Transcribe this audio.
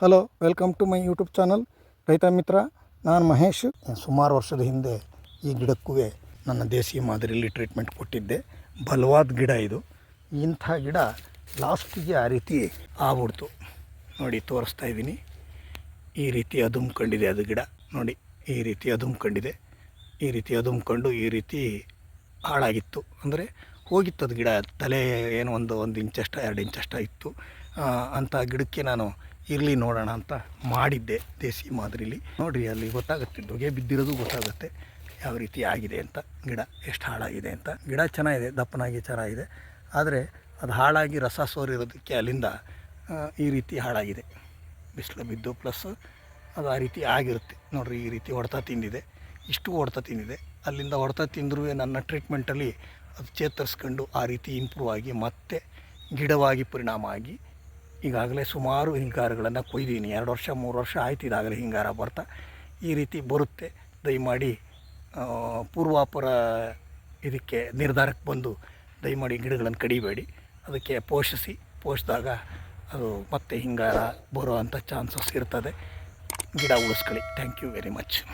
Hello welcome to my YouTube channel Raitha Mitra, ನಾನು ಮಹೇಶ್. ಸುಮಾರು ವರ್ಷದ ಹಿಂದೆ ಈ ಗಿಡಕ್ಕೂ ನನ್ನ ದೇಸಿ ಮಾದರಿಯಲ್ಲಿ ಟ್ರೀಟ್ಮೆಂಟ್ ಕೊಟ್ಟಿದ್ದೆ. ಬಲವಾದ ಗಿಡ ಇದು. ಇಂಥ ಗಿಡ ಲಾಸ್ಟಿಗೆ ಆ ರೀತಿ ಆಗ್ಬಿಡ್ತು. ನೋಡಿ, ತೋರಿಸ್ತಾ ಇದ್ದೀನಿ. ಈ ರೀತಿ ಅದುಮ್ಕೊಂಡಿದೆ ಅದು ಗಿಡ. ನೋಡಿ, ಈ ರೀತಿ ಅದುಮ್ಕೊಂಡಿದೆ. ಈ ರೀತಿ ಅದುಮ್ಕೊಂಡು ಈ ರೀತಿ ಹಾಳಾಗಿತ್ತು. ಅಂದರೆ ಹೋಗಿತ್ತು ಅದು ಗಿಡ. ತಲೆ ಏನು ಒಂದು ಒಂದು ಇಂಚಷ್ಟ, ಎರಡು ಇಂಚಷ್ಟ ಇತ್ತು. ಅಂಥ ಗಿಡಕ್ಕೆ ನಾನು ಇರಲಿ ನೋಡೋಣ ಅಂತ ಮಾಡಿದ್ದೆ ದೇಸಿ ಮಾದರಿಲಿ. ನೋಡಿರಿ, ಅಲ್ಲಿ ಗೊತ್ತಾಗುತ್ತೆ, ದೊಗೆ ಬಿದ್ದಿರೋದು ಗೊತ್ತಾಗುತ್ತೆ ಯಾವ ರೀತಿ ಆಗಿದೆ ಅಂತ. ಗಿಡ ಎಷ್ಟು ಹಾಳಾಗಿದೆ ಅಂತ. ಗಿಡ ಚೆನ್ನಾಗಿದೆ, ದಪ್ಪನಾಗಿ ಚೆನ್ನಾಗಿದೆ. ಆದರೆ ಅದು ಹಾಳಾಗಿ ರಸ ಸೋರಿರೋದಕ್ಕೆ ಅಲ್ಲಿಂದ ಈ ರೀತಿ ಹಾಳಾಗಿದೆ. ಬಿಸಿಲು ಬಿದ್ದು, ಪ್ಲಸ್ ಅದು ಆ ರೀತಿ ಆಗಿರುತ್ತೆ. ನೋಡಿರಿ, ಈ ರೀತಿ ಹೊಡೆತ ತಿಂದಿದೆ. ಇಷ್ಟು ಹೊಡೆತ ತಿಂದಿದೆ. ಅಲ್ಲಿಂದ ಹೊಡೆತ ತಿಂದರೂ ನನ್ನ ಟ್ರೀಟ್ಮೆಂಟಲ್ಲಿ ಚೇತರಿಸ್ಕೊಂಡು ಆ ರೀತಿ ಇಂಪ್ರೂವ್ ಆಗಿ ಮತ್ತೆ ಗಿಡವಾಗಿ ಪರಿಣಾಮ ಆಗಿ ಈಗಾಗಲೇ ಸುಮಾರು ಹಿಂಗಾರಗಳನ್ನು ಕೊಯ್ದೀನಿ ಎರಡು ವರ್ಷ, ಮೂರು ವರ್ಷ ಆಯ್ತು ಇದಾಗಲೇ ಹಿಂಗಾರ ಬರ್ತಾ. ಈ ರೀತಿ ಬರುತ್ತೆ. ದಯಮಾಡಿ ಪೂರ್ವಾಪರ ಇದಕ್ಕೆ ನಿರ್ಧಾರಕ್ಕೆ ಬಂದು ದಯಮಾಡಿ ಗಿಡಗಳನ್ನು ಕಡಿಬೇಡಿ. ಅದಕ್ಕೆ ಪೋಷಿಸಿ ಪೋಷಿದಾಗ ಅದು ಮತ್ತೆ ಹಿಂಗಾರ ಬರೋ ಚಾನ್ಸಸ್ ಇರ್ತದೆ. ಗಿಡ ಉಳಿಸ್ಕೊಳ್ಳಿ. Thank you very much